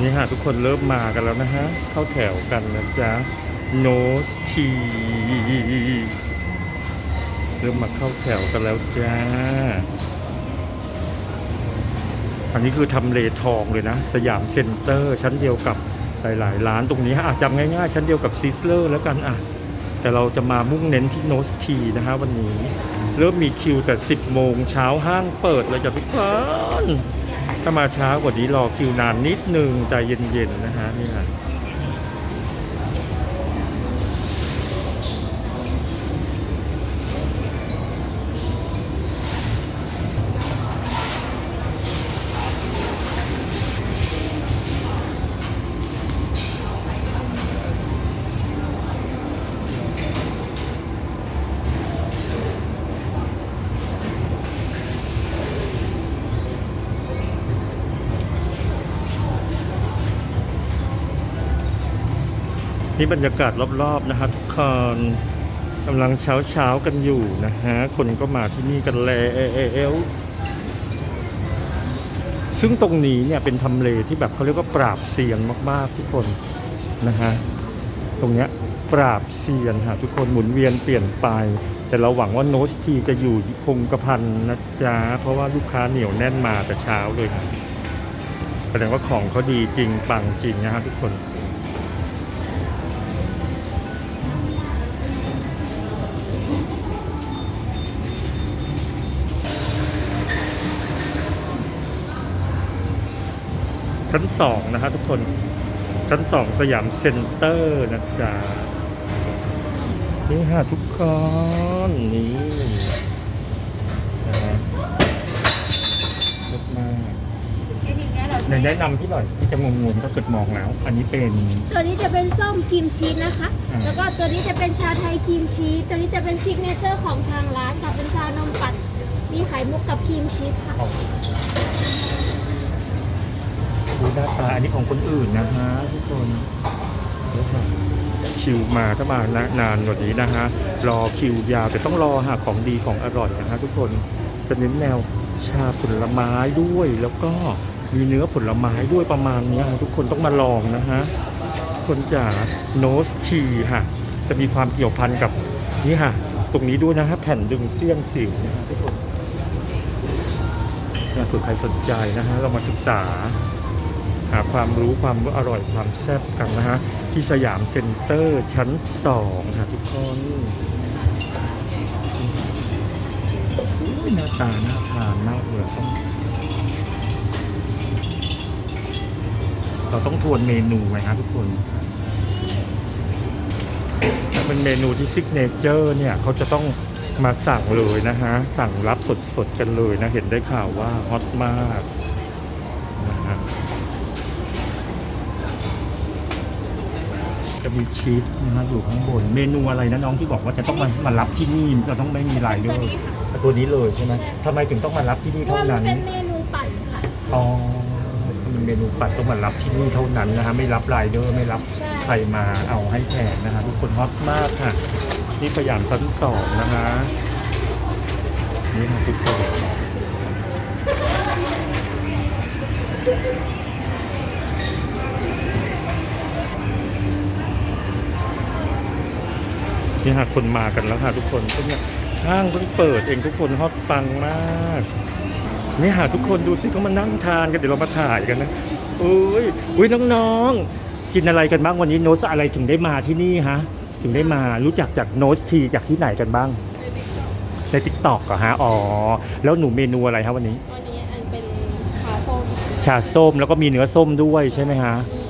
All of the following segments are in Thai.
นี่ฮะทุกคนเริ่มมากันแล้วนะฮะ เข้าแถวกันนะจ๊ะโนสทีเริ่มมาเข้าแถวกันแล้วจ้า อันนี้คือทำเลทองเลยนะ สยามเซ็นเตอร์ ชั้นเดียวกับหลายๆร้านตรงนี้อะจำง่ายๆ ชั้นเดียวกับซิสเลอร์แล้วกันอะ แต่เราจะมามุ่งเน้นที่โนสทีนะฮะวันนี้ เริ่มมีคิวแต่ 10 โมงเช้าห้างเปิดเลยจ้ะทุกคน ถ้ามาช้ากว่านี้รอคิวนานนิดนึงใจเย็นๆนะฮะนี่ฮะ นี่บรรยากาศรอบๆนะฮะทุกคนกำลังเช้าเช้าๆกันอยู่นะฮะ คนก็มาที่นี่กันแล้วซึ่งตรงนี้เนี่ยเป็นทำเลที่แบบเขาเรียกว่าปราบเซียนมากๆทุกคนนะฮะ ตรงเนี้ยปราบเซียนฮะทุกคนหมุนเวียนเปลี่ยนไป แต่เราหวังว่าโนสทีจะอยู่คงกระพันนะจ๊ะ เพราะว่าลูกค้าเหนียวแน่นมาแต่เช้าเลยครับแสดงว่าของเขาดีจริงปังจริงนะฮะทุกคน ชั้นสองนะฮะทุกคน ชั้นสองสยามเซ็นเตอร์นะจ๊ะนี่ฮะทุกคนนี่นะฮะเยอะมากไอ้ทีเนี้ยเราไหนแนะนำพี่หน่อยที่จะงงๆถ้าเกิดมองแล้ว อันนี้เป็น ตัวนี้จะเป็นส้มครีมชีสนะคะ อ่า แล้วก็ตัวนี้จะเป็นชาไทยครีมชีส ตัวนี้จะเป็นซิกเนเจอร์ของทางร้านค่ะเป็นชานมปัด มีไข่มุกกับครีมชีสค่ะ ดูหน้าตาอันนี้ของคนอื่นนะฮะทุกคนคิวมาถ้ามานานกว่านี้นะฮะรอคิวยาวแต่ต้องรอหาของดีของอร่อยนะฮะทุกคนจะเน้นแนวชาผลไม้ด้วยแล้วก็มีเนื้อผลไม้ด้วยประมาณนี้ยฮะทุกคนต้องมาลองนะฮะคนจ๋าโนสทีฮะจะมีความเกี่ยวพันกับนี่ฮะตรงนี้ด้วยนะฮะแผ่นดึงเสี้ยนสิวนะฮะทุกคนนะเผื่อใครสนใจนะฮะเรามาศึกษา หาความรู้ความอร่อยความแซ่บกันนะฮะ ที่สยามเซ็นเตอร์ชั้นสองค่ะทุกคนหน้าตาน่าทานมากเลยต้องเราต้องทวนเมนูไหมฮะทุกคนถ้าเป็นเมนูที่ซิกเนเจอร์เนี่ยเขาจะต้องมาสั่งเลยนะฮะ สั่งรับสดๆกันเลยนะ เห็นได้ข่าวว่าฮอตมากนะฮะ จะมีชีสนะฮะอยู่ข้างบน เมนูอะไรนะน้องที่บอกว่าจะต้องมามารับที่นี่เราต้องไม่มีรายเดตัอวร์นี้ค่ะตัวนี้เลยใช่ไหมทำไมถึงต้องมารับที่นี่เพราะเท่าว่ามันนั้นเป็นเมนูปั่นค่ะ อ๋อเป็นเมนูปัดต้องมารับที่นี่เท่านั้นนะฮะไม่รับรายเดอร์ไม่รับใช่ ใครมาเอาให้แทนนะฮะทุกคนฮอตมากค่ะนี่สยามชั้นสองนะฮะนี่ค่ะทุกคน นี่ค่ะคนมากันแล้วค่ะทุกคนก็เนี่ยห้างเพิ่งเปิดเองทุกคนฮอตปังมากนี่หาทุกคนดูสิเขามานั่งทานกันเดี๋ยวเรามาถ่ายกันนะอุ้ยอุ้ยน้องๆ กินอะไรกันบ้างวันนี้โนสอะไรถึงได้มาที่นี่ฮะถึงได้มารู้จักจากโนสทีจากที่ไหนกันบ้าง ในติ๊กต็อกเหรอฮะอ๋อแล้วหนูเมนูอะไรครับวันนี้ วันนี้อันเป็นชาส้มชาส้มแล้วก็มีเนื้อส้มด้วยใช่ไหมฮะมี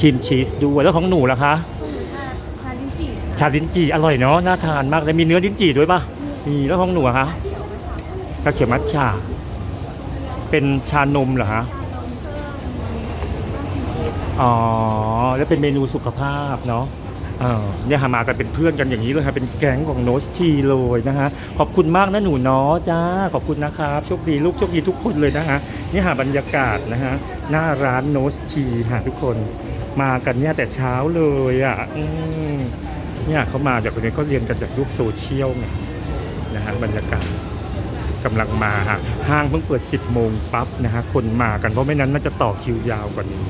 ครีมชีสครีมชีสด้วยแล้วของหนูล่ะคะ คือชาชาลิ้นจี่ค่ะ ชาลิ้นจี่อร่อยเนาะน่าทานมากเลยมีเนื้อลิ้นจี่ด้วยปะมีแล้วของหนูอะคะเขียวมาชาชาเขียวมัทฉะเป็นชานมเหรอฮะชานมเพิ่มครีมชีสค่ะอ๋อแล้วเป็นเมนูสุขภาพเนาะเออเนี่ยหามากันเป็นเพื่อนกันอย่างนี้เลยครับเป็นแก๊งของโนสทีเลยนะฮะขอบคุณมากนะหนูเนาะจ้าขอบคุณนะครับโชคดีลูกโชคดีทุกคนเลยนะฮะนี่หาบรรยากาศนะฮะหน้าร้านโนสทีฮะทุกคนมากันเนี่ยแต่เช้าเลยอะ เนี่ยเขามาจากตรงนี้ก็เรียนกันจากยุคโซเชียลไงนะฮะบรรยากาศกำลังมาฮะห้างเพิ่งเปิด 10 โมงปั๊บนะฮะคนมากันเพราะไม่นั้นน่าจะต่อคิวยาวกว่านี้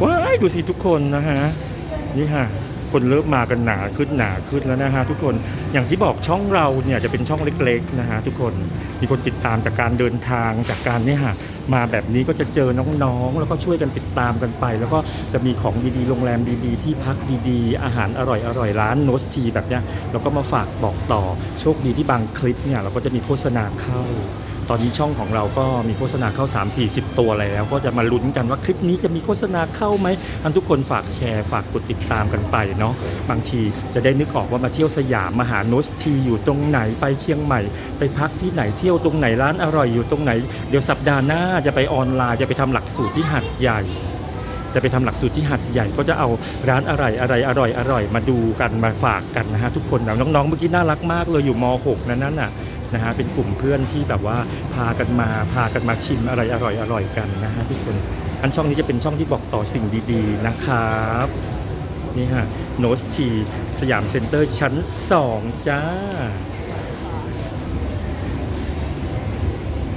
ว้ายดูสิทุกคนนะฮะนี่ฮะคนเริ่มมากันหนาขึ้นหนาขึ้นแล้วนะฮะทุกคนอย่างที่บอกช่องเราเนี่ยจะเป็นช่องเล็กๆนะฮะทุกคนมีคนติดตามจากการเดินทางจากการนี่ฮะ มาแบบนี้ก็จะเจอน้องๆ แล้วก็ช่วยกันติดตามกันไป แล้วก็จะมีของดีๆ โรงแรมดีๆ ที่พักดีๆ อาหารอร่อยๆ ร้านโนสทีแบบเนี้ยเราก็มาฝากบอกต่อ โชคดีที่บางคลิปเนี่ยเราก็จะมีโฆษณาเข้า ตอนนี้ช่องของเราก็มีโฆษณาเข้า 3 4 0 ตัวแล้ว ก็จะมาลุ้นกันว่าคลิปนี้จะมีโฆษณาเข้าไหมอันทุกคนฝากแชร์ฝากกดติดตามกันไปเนาะบางทีจะได้นึกออกว่ามาเที่ยวสยามมาหาโนสทีอยู่ตรงไหนไปเชียงใหม่ ไปพักที่ไหนเที่ยวตรงไหนร้านอร่อยอยู่ตรงไหน เดี๋ยวสัปดาห์หน้าจะไปออนไลน์จะไปทำหลักสูตรที่หัดใหญ่จะไปทำหลักสูตรที่หัดใหญ่ก็จะเอาร้านอะไรอะไรอร่อยอร่อยมาดูกันมาฝากกันนะฮะทุกคนนะน้องๆเมื่อกี้น่ารักมากเลยอยู่ม .6 นั้นน่ะ นะฮะเป็นกลุ่มเพื่อนที่แบบว่าพากันมาพากันมาชิมอะไรอร่อยอร่อยกันนะฮะทุกคนอันช่องนี้จะเป็นช่องที่บอกต่อสิ่งดีๆนะครับนี่ฮะโนสทีสยามเซ็นเตอร์ชั้น 2 จ้า